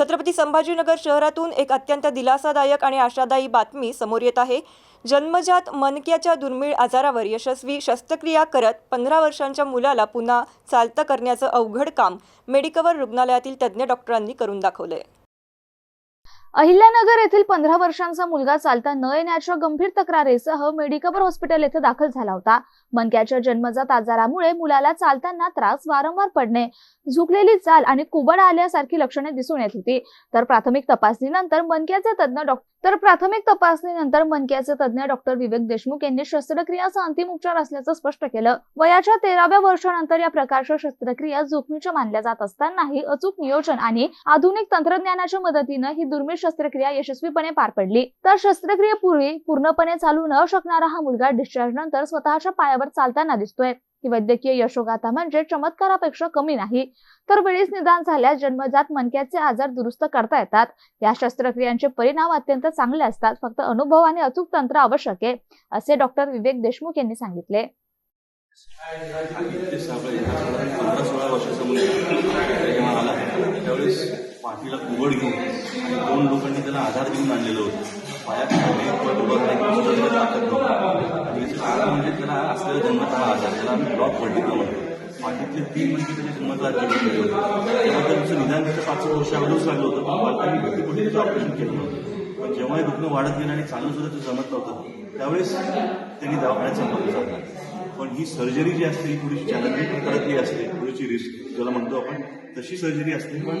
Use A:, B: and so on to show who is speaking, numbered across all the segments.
A: छत्रपती संभाजीनगर शहरातून एक अत्यंत दिलासादायक आणि आशादायी बातमी समोर येत आहे. जन्मजात मनक्याच्या दुर्मिळ आजारावर यशस्वी शस्त्रक्रिया करत पंधरा वर्षांच्या मुलाला पुन्हा चालतं करण्याचं अवघड काम मेडिकवर रुग्णालयातील तज्ज्ञ डॉक्टरांनी करून दाखवलंय.
B: अहिल्यानगर येथील पंधरा वर्षांचा मुलगा चालता न येण्याच्या गंभीर तक्रारीसह मेडिकवर हॉस्पिटल येथे दाखल झाला होता. मनक्याच्या जन्मजात आजारामुळे मुलाला चालताना त्रास वारंवार पडणे झुकलेली चाल आणि कुबड आल्यासारखी लक्षणे दिसून येत होती. तर प्राथमिक तपासणीनंतर मनक्याचे तज्ज्ञ डॉक्टर तर प्राथमिक तपासणीनंतर मनक्याचे तज्ज्ञ डॉक्टर विवेक देशमुख यांनी शस्त्रक्रियाचा अंतिम उपचार असल्याचं स्पष्ट केलं. वयाच्या तेराव्या वर्षानंतर या प्रकारच्या शस्त्रक्रिया जोखमीच्या मानल्या जात असतानाही अचूक नियोजन आणि आधुनिक तंत्रज्ञानाच्या मदतीनं ही दुर्मिळ शस्त्रक्रिया यशस्वीपणे पार पडली तर शस्त्रक्रियेपूर्वी पूर्णपणे चालू न शकणारा हा मुलगा डिस्चार्ज नंतर स्वतःच्या पायावर चालताना दिसतोय ही वैद्यकीय यशोगाथा म्हणजे चमत्कारापेक्षा कमी नाही तर वेळीच निदान झाल्यास जन्मजात मनक्याचे आजार दुरुस्त करता येतात या शस्त्रक्रियांचे परिणाम अत्यंत चांगले असतात फक्त अनुभव आणि अचूक तंत्र आवश्यक आहे असे डॉक्टर विवेक देशमुख यांनी सांगितले
C: पंधरा सोळा वर्षाचा मुलगा पाठीला कुवड घेऊन आणि दोन लोकांनी त्याला आधार देऊन आणलेलं होतं. पायात ताकद नव्हती आणि म्हणजे त्याला असलेला जन्मत हा आजार त्याला आम्ही ब्लॉक पडलेला म्हणतो पाठीतले तीन म्हणजे त्याच्या जन्मत आजार होते. त्याबद्दल त्याचं निदान त्याचं पाच वर्ष अगोदरच लागलं होतं. पण पालकांनी भरती कुठे त्याचं ऑपरेशन केलं नव्हतं पण जेव्हा हे रुग्ण वाढत गेलं आणि चालून सुद्धा ते जमत नव्हतं त्यावेळेस त्यांनी दवाखान्यात संपर्क साधला. पण ही सर्जरी जी असते ही थोडीशी चॅलेंजिंग प्रकारातली असते. थोडीशी रिस्क ज्याला म्हणतो आपण तशी सर्जरी असते पण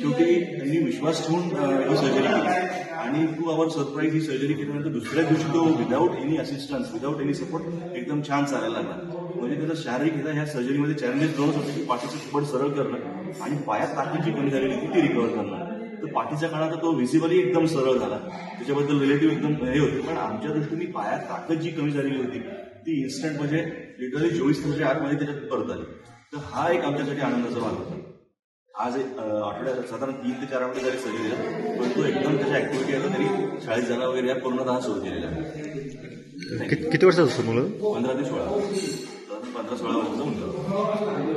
C: शेवटी त्यांनी विश्वास ठेवून ही सर्जरी केली. आणि टू आवर सरप्राईज ही सर्जरी केल्यानंतर दुसऱ्या दिवशी तो without any assistance without any support एकदम छान चालायला लागला. म्हणजे त्याचा शारीरिक ह्याचा ह्या सर्जरीमध्ये चॅलेंजेस दोनच होते की पाठीचं सुपट सरळ करणं आणि पायात ताकद जी कमी झालेली होती ती रिकवर करणं. तर पाठीच्या काळात तो व्हिजिबली एकदम सरळ झाला. त्याच्याबद्दल रिलेटिव्ह एकदम हे होते पण आमच्या दृष्टीने पायात ताकद जी कमी झालेली होती ती इन्स्टंट म्हणजे लिटरली चोवीस तासाच्या आतमध्ये म्हणजे त्याच्यात परत आली. तर हा एक आमच्यासाठी आनंदाचा भाग होता. आज आठवड्यात साधारण तीन ते चार आठवडे झाले सर्जरी झाली पण तो एकदम त्याच्या ऍक्टिव्हिटी आता तरी शाळेत जाणं वगैरे या पूर्णतः सुरू केलेला आहे.
D: किती वर्षाचं असतं मुलं?
C: पंधरा ते सोळा. पंधरा सोळा वर्षाचा मुलगा